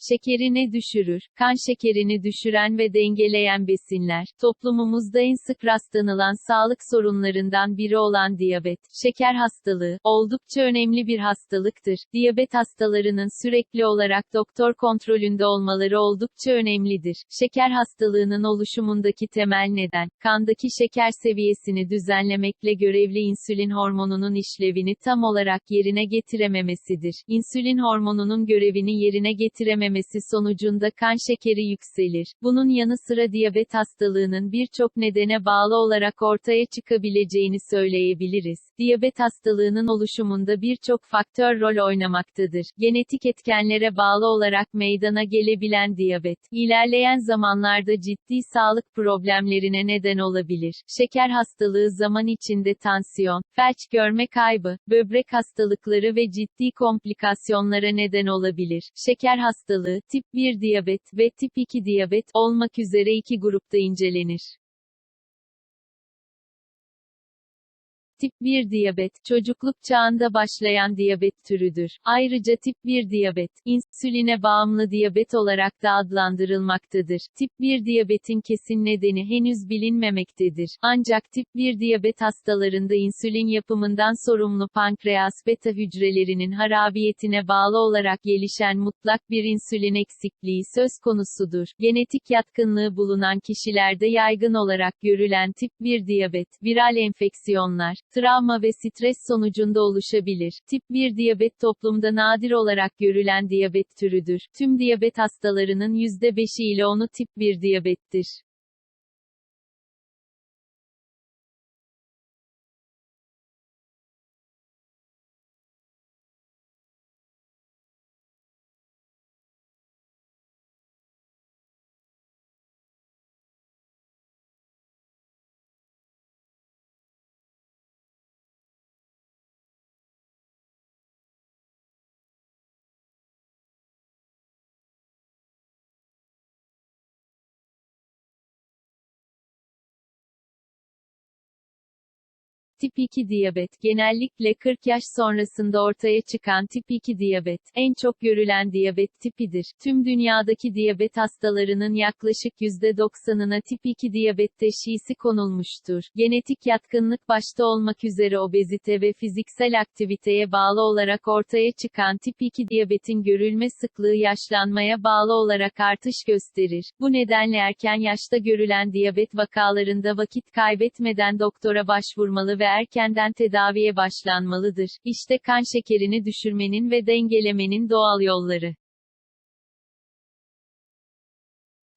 Şekerini düşürür. Kan şekerini düşüren ve dengeleyen besinler. Toplumumuzda en sık rastlanılan sağlık sorunlarından biri olan diyabet, şeker hastalığı, oldukça önemli bir hastalıktır. Diyabet hastalarının sürekli olarak doktor kontrolünde olmaları oldukça önemlidir. Şeker hastalığının oluşumundaki temel neden, kandaki şeker seviyesini düzenlemekle görevli insülin hormonunun işlevini tam olarak yerine getirememesidir. İnsülin hormonunun görevini yerine getirememesi sonucunda kan şekeri yükselir. Bunun yanı sıra diyabet hastalığının birçok nedene bağlı olarak ortaya çıkabileceğini söyleyebiliriz. Diyabet hastalığının oluşumunda birçok faktör rol oynamaktadır. Genetik etkenlere bağlı olarak meydana gelebilen diyabet, ilerleyen zamanlarda ciddi sağlık problemlerine neden olabilir. Şeker hastalığı zaman içinde tansiyon, felç görme kaybı, böbrek hastalıkları ve ciddi komplikasyonlara neden olabilir. Şeker hastalığı, tip 1 diyabet ve tip 2 diyabet olmak üzere iki grupta incelenir. Tip 1 diyabet, çocukluk çağında başlayan diyabet türüdür. Ayrıca tip 1 diyabet, insüline bağımlı diyabet olarak da adlandırılmaktadır. Tip 1 diyabetin kesin nedeni henüz bilinmemektedir. Ancak tip 1 diyabet hastalarında insülin yapımından sorumlu pankreas beta hücrelerinin harabiyetine bağlı olarak gelişen mutlak bir insülin eksikliği söz konusudur. Genetik yatkınlığı bulunan kişilerde yaygın olarak görülen tip 1 diyabet, viral enfeksiyonlar, travma ve stres sonucunda oluşabilir. Tip 1 diyabet toplumda nadir olarak görülen diyabet türüdür. Tüm diyabet hastalarının %5'i ile 10'u tip 1 diyabettir. Tip 2 diyabet, genellikle 40 yaş sonrasında ortaya çıkan tip 2 diyabet, en çok görülen diyabet tipidir. Tüm dünyadaki diyabet hastalarının yaklaşık %90'ına tip 2 diyabet teşhisi konulmuştur. Genetik yatkınlık başta olmak üzere obezite ve fiziksel aktiviteye bağlı olarak ortaya çıkan tip 2 diyabetin görülme sıklığı yaşlanmaya bağlı olarak artış gösterir. Bu nedenle erken yaşta görülen diyabet vakalarında vakit kaybetmeden doktora başvurmalı ve erkenden tedaviye başlanmalıdır. İşte kan şekerini düşürmenin ve dengelemenin doğal yolları.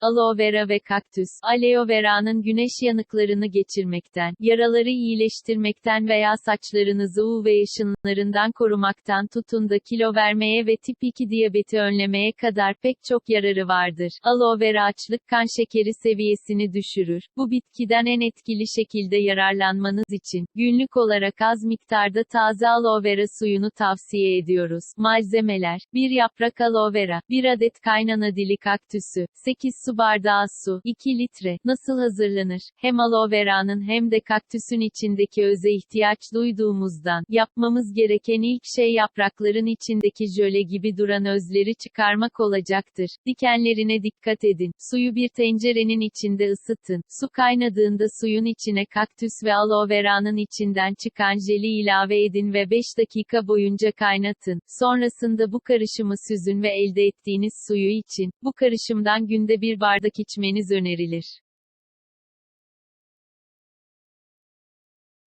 Aloe vera ve kaktüs, aloe vera'nın güneş yanıklarını geçirmekten, yaraları iyileştirmekten veya saçlarınızı UV ışınlarından korumaktan tutun da kilo vermeye ve tip 2 diyabeti önlemeye kadar pek çok yararı vardır. Aloe vera açlık kan şekeri seviyesini düşürür. Bu bitkiden en etkili şekilde yararlanmanız için, günlük olarak az miktarda taze aloe vera suyunu tavsiye ediyoruz. Malzemeler, 1 yaprak aloe vera, 1 adet kaynana dili kaktüsü, 8 su bardağı su, 2 litre. Nasıl hazırlanır? Hem aloe vera'nın hem de kaktüsün içindeki öze ihtiyaç duyduğumuzdan, yapmamız gereken ilk şey yaprakların içindeki jöle gibi duran özleri çıkarmak olacaktır. Dikenlerine dikkat edin. Suyu bir tencerenin içinde ısıtın. Su kaynadığında suyun içine kaktüs ve aloe vera'nın içinden çıkan jeli ilave edin ve 5 dakika boyunca kaynatın. Sonrasında bu karışımı süzün ve elde ettiğiniz suyu için, bu karışımdan günde bir bardak içmeniz önerilir.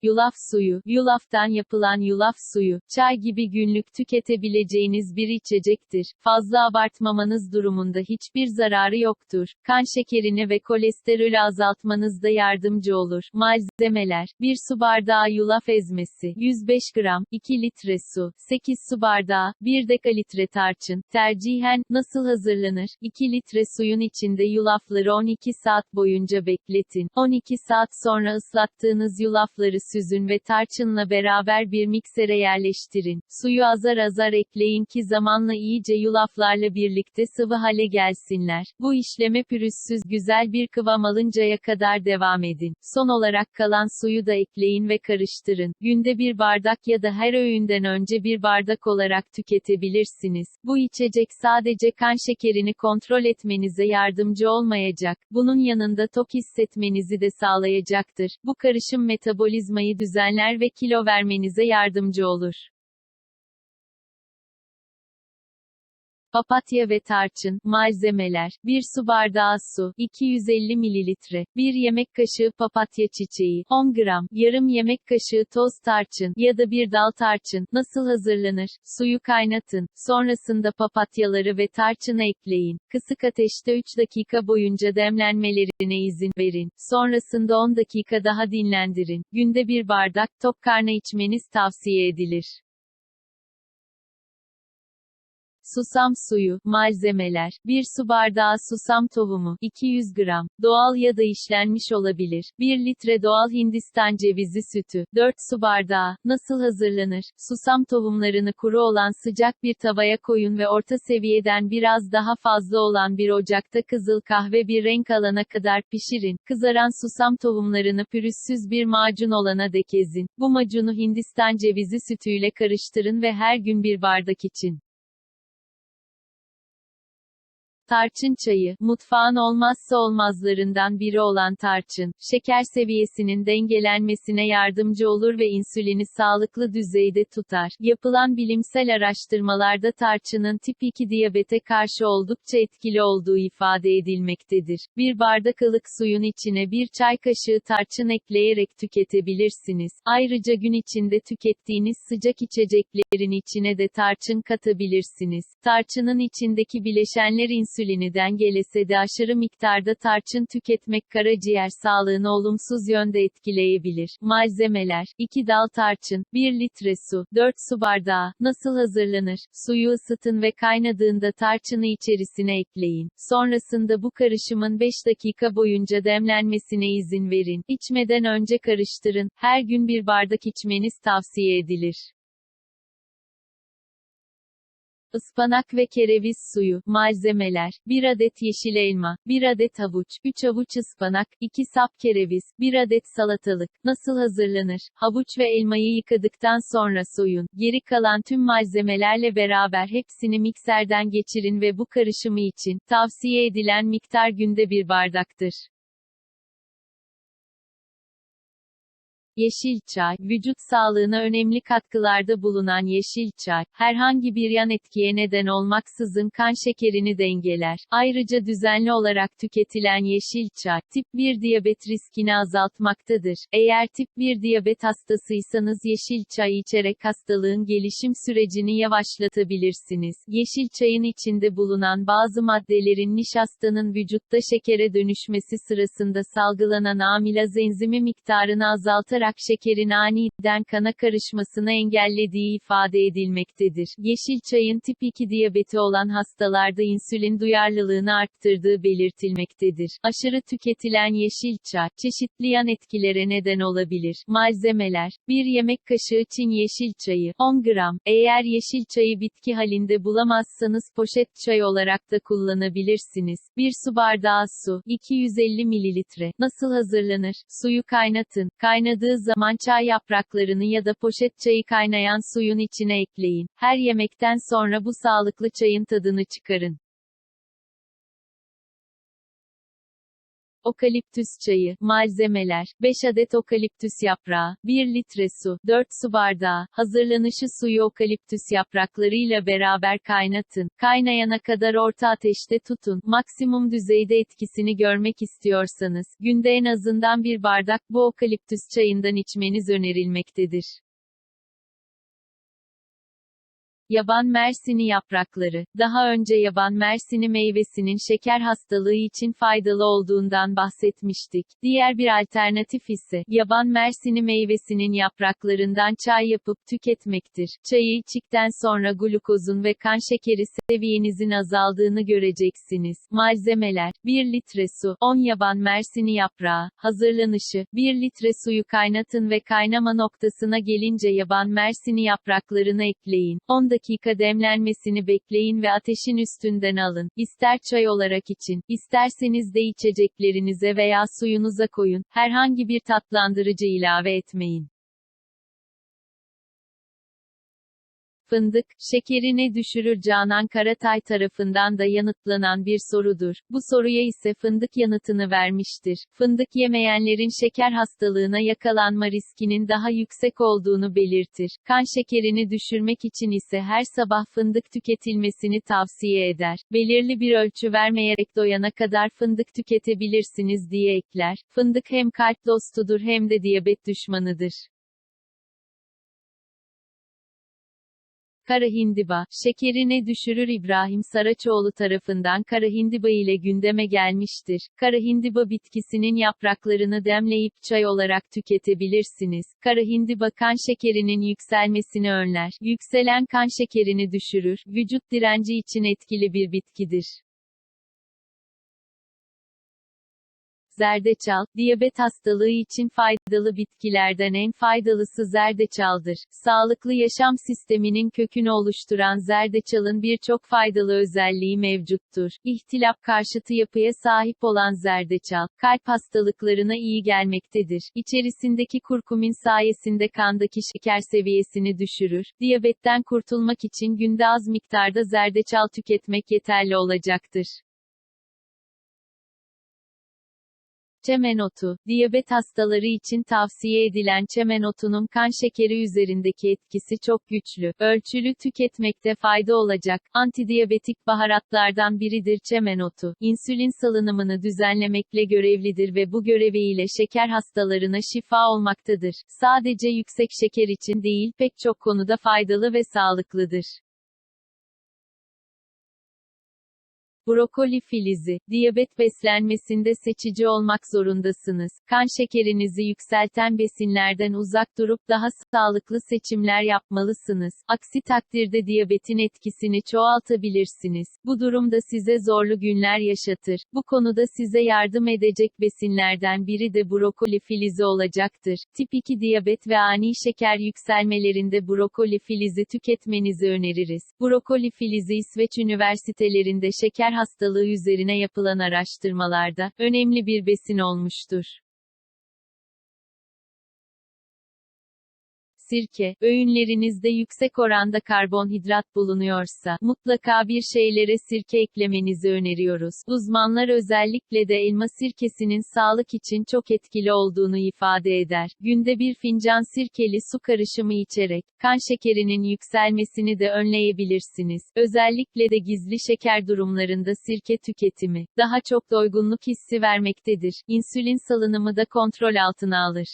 Yulaf suyu, yulaftan yapılan yulaf suyu, çay gibi günlük tüketebileceğiniz bir içecektir. Fazla abartmamanız durumunda hiçbir zararı yoktur. Kan şekerini ve kolesterolü azaltmanızda yardımcı olur. Malzemeler, 1 su bardağı yulaf ezmesi, 105 gram, 2 litre su, 8 su bardağı, 1 dekalitre tarçın. Tercihen, nasıl hazırlanır? 2 litre suyun içinde yulafları 12 saat boyunca bekletin. 12 saat sonra ıslattığınız yulafları pürüzsüzün ve tarçınla beraber bir miksere yerleştirin. Suyu azar azar ekleyin ki zamanla iyice yulaflarla birlikte sıvı hale gelsinler. Bu işleme pürüzsüz güzel bir kıvam alıncaya kadar devam edin. Son olarak kalan suyu da ekleyin ve karıştırın. Günde bir bardak ya da her öğünden önce bir bardak olarak tüketebilirsiniz. Bu içecek sadece kan şekerini kontrol etmenize yardımcı olmayacak. Bunun yanında tok hissetmenizi de sağlayacaktır. Bu karışım metabolizmayı düzenler ve kilo vermenize yardımcı olur. Papatya ve tarçın, malzemeler, 1 su bardağı su, 250 mililitre, 1 yemek kaşığı papatya çiçeği, 10 gram, yarım yemek kaşığı toz tarçın ya da bir dal tarçın. Nasıl hazırlanır? Suyu kaynatın, sonrasında papatyaları ve tarçını ekleyin. Kısık ateşte 3 dakika boyunca demlenmelerine izin verin. Sonrasında 10 dakika daha dinlendirin. Günde bir bardak tok karna içmeniz tavsiye edilir. Susam suyu, malzemeler, 1 su bardağı susam tohumu, 200 gram, doğal ya da işlenmiş olabilir, 1 litre doğal Hindistan cevizi sütü, 4 su bardağı, nasıl hazırlanır? Susam tohumlarını kuru olan sıcak bir tavaya koyun ve orta seviyeden biraz daha fazla olan bir ocakta kızıl kahve bir renk alana kadar pişirin. Kızaran susam tohumlarını pürüzsüz bir macun olana dek ezin. Bu macunu Hindistan cevizi sütüyle karıştırın ve her gün bir bardak için. Tarçın çayı, mutfağın olmazsa olmazlarından biri olan tarçın, şeker seviyesinin dengelenmesine yardımcı olur ve insülini sağlıklı düzeyde tutar. Yapılan bilimsel araştırmalarda tarçının tip 2 diyabete karşı oldukça etkili olduğu ifade edilmektedir. Bir bardak ılık suyun içine bir çay kaşığı tarçın ekleyerek tüketebilirsiniz. Ayrıca gün içinde tükettiğiniz sıcak içeceklerin içine de tarçın katabilirsiniz. Tarçının içindeki bileşenler insülini insülini dengelese de aşırı miktarda tarçın tüketmek karaciğer sağlığını olumsuz yönde etkileyebilir. Malzemeler 2 dal tarçın, 1 litre su, 4 su bardağı. Nasıl hazırlanır? Suyu ısıtın ve kaynadığında tarçını içerisine ekleyin. Sonrasında bu karışımın 5 dakika boyunca demlenmesine izin verin. İçmeden önce karıştırın. Her gün bir bardak içmeniz tavsiye edilir. Ispanak ve kereviz suyu, malzemeler, 1 adet yeşil elma, 1 adet havuç, 3 avuç ıspanak, 2 sap kereviz, 1 adet salatalık. Nasıl hazırlanır? Havuç ve elmayı yıkadıktan sonra soyun. Geri kalan tüm malzemelerle beraber hepsini mikserden geçirin ve bu karışımı için, tavsiye edilen miktar günde bir bardaktır. Yeşil çay, vücut sağlığına önemli katkılarda bulunan yeşil çay, herhangi bir yan etkiye neden olmaksızın kan şekerini dengeler. Ayrıca düzenli olarak tüketilen yeşil çay, tip 1 diyabet riskini azaltmaktadır. Eğer tip 1 diyabet hastasıysanız yeşil çay içerek hastalığın gelişim sürecini yavaşlatabilirsiniz. Yeşil çayın içinde bulunan bazı maddelerin nişastanın vücutta şekere dönüşmesi sırasında salgılanan amilaz enzimi miktarını azaltarak olarak şekerin aniden kana karışmasını engellediği ifade edilmektedir. Yeşil çayın tip 2 diyabeti olan hastalarda insülin duyarlılığını arttırdığı belirtilmektedir. Aşırı tüketilen yeşil çay, çeşitli yan etkilere neden olabilir. Malzemeler, 1 yemek kaşığı Çin yeşil çayı, 10 gram. Eğer yeşil çayı bitki halinde bulamazsanız poşet çay olarak da kullanabilirsiniz. 1 su bardağı su, 250 mililitre. Nasıl hazırlanır? Suyu kaynatın. Kaynadığı zaman çay yapraklarını ya da poşet çayı kaynayan suyun içine ekleyin. Her yemekten sonra bu sağlıklı çayın tadını çıkarın. Okaliptüs çayı, malzemeler, 5 adet okaliptüs yaprağı, 1 litre su, 4 su bardağı, hazırlanışı suyu okaliptüs yapraklarıyla beraber kaynatın. Kaynayana kadar orta ateşte tutun. Maksimum düzeyde etkisini görmek istiyorsanız, günde en azından bir bardak bu okaliptüs çayından içmeniz önerilmektedir. Yaban mersini yaprakları. Daha önce yaban mersini meyvesinin şeker hastalığı için faydalı olduğundan bahsetmiştik. Diğer bir alternatif ise, yaban mersini meyvesinin yapraklarından çay yapıp tüketmektir. Çayı içtikten sonra glukozun ve kan şekeri seviyenizin azaldığını göreceksiniz. Malzemeler, 1 litre su, 10 yaban mersini yaprağı, hazırlanışı, 1 litre suyu kaynatın ve kaynama noktasına gelince yaban mersini yapraklarını ekleyin. 10 dakika demlenmesini bekleyin ve ateşin üstünden alın. İster çay olarak için, isterseniz de içeceklerinize veya suyunuza koyun. Herhangi bir tatlandırıcı ilave etmeyin. Fındık, şekerini düşürür Canan Karatay tarafından da yanıtlanan bir sorudur. Bu soruya ise fındık yanıtını vermiştir. Fındık yemeyenlerin şeker hastalığına yakalanma riskinin daha yüksek olduğunu belirtir. Kan şekerini düşürmek için ise her sabah fındık tüketilmesini tavsiye eder. Belirli bir ölçü vermeyerek doyana kadar fındık tüketebilirsiniz diye ekler. Fındık hem kalp dostudur hem de diyabet düşmanıdır. Kara hindiba, şekerini düşürür İbrahim Saraçoğlu tarafından kara hindiba ile gündeme gelmiştir. Kara hindiba bitkisinin yapraklarını demleyip çay olarak tüketebilirsiniz. Kara hindiba kan şekerinin yükselmesini önler. Yükselen kan şekerini düşürür. Vücut direnci için etkili bir bitkidir. Zerdeçal, diyabet hastalığı için faydalı bitkilerden en faydalısı zerdeçaldır. Sağlıklı yaşam sisteminin kökünü oluşturan zerdeçalın birçok faydalı özelliği mevcuttur. İhtilap karşıtı yapıya sahip olan zerdeçal, kalp hastalıklarına iyi gelmektedir. İçerisindeki kurkumin sayesinde kandaki şeker seviyesini düşürür. Diyabetten kurtulmak için günde az miktarda zerdeçal tüketmek yeterli olacaktır. Çemen otu, diyabet hastaları için tavsiye edilen çemen otunun kan şekeri üzerindeki etkisi çok güçlü. Ölçülü tüketmekte fayda olacak, antidiyabetik baharatlardan biridir çemen otu. İnsülin salınımını düzenlemekle görevlidir ve bu göreviyle şeker hastalarına şifa olmaktadır. Sadece yüksek şeker için değil pek çok konuda faydalı ve sağlıklıdır. Brokoli filizi, diyabet beslenmesinde seçici olmak zorundasınız. Kan şekerinizi yükselten besinlerden uzak durup daha sağlıklı seçimler yapmalısınız. Aksi takdirde diyabetin etkisini çoğaltabilirsiniz. Bu durumda size zorlu günler yaşatır. Bu konuda size yardım edecek besinlerden biri de brokoli filizi olacaktır. Tip 2 diyabet ve ani şeker yükselmelerinde brokoli filizi tüketmenizi öneririz. Brokoli filizi İsveç üniversitelerinde şeker hastalığı üzerine yapılan araştırmalarda, önemli bir besin olmuştur. Sirke, öğünlerinizde yüksek oranda karbonhidrat bulunuyorsa, mutlaka bir şeylere sirke eklemenizi öneriyoruz. Uzmanlar özellikle de elma sirkesinin sağlık için çok etkili olduğunu ifade eder. Günde bir fincan sirkeli su karışımı içerek, kan şekerinin yükselmesini de önleyebilirsiniz. Özellikle de gizli şeker durumlarında sirke tüketimi, daha çok doygunluk hissi vermektedir. İnsülin salınımı da kontrol altına alır.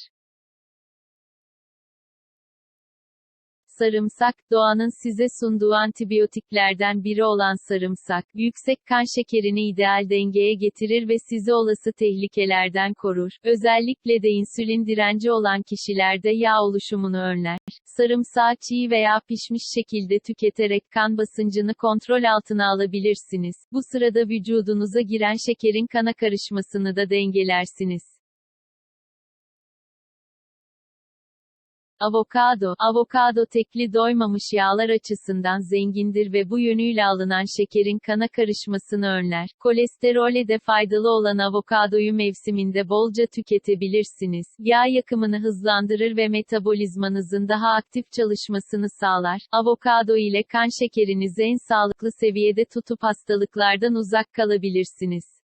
Sarımsak, doğanın size sunduğu antibiyotiklerden biri olan sarımsak, yüksek kan şekerini ideal dengeye getirir ve sizi olası tehlikelerden korur. Özellikle de insülin direnci olan kişilerde yağ oluşumunu önler. Sarımsağı çiğ veya pişmiş şekilde tüketerek kan basıncını kontrol altına alabilirsiniz. Bu sırada vücudunuza giren şekerin kana karışmasını da dengelersiniz. Avokado, avokado tekli doymamış yağlar açısından zengindir ve bu yönüyle alınan şekerin kana karışmasını önler. Kolesterole de faydalı olan avokadoyu mevsiminde bolca tüketebilirsiniz. Yağ yakımını hızlandırır ve metabolizmanızın daha aktif çalışmasını sağlar. Avokado ile kan şekerinizi en sağlıklı seviyede tutup hastalıklardan uzak kalabilirsiniz.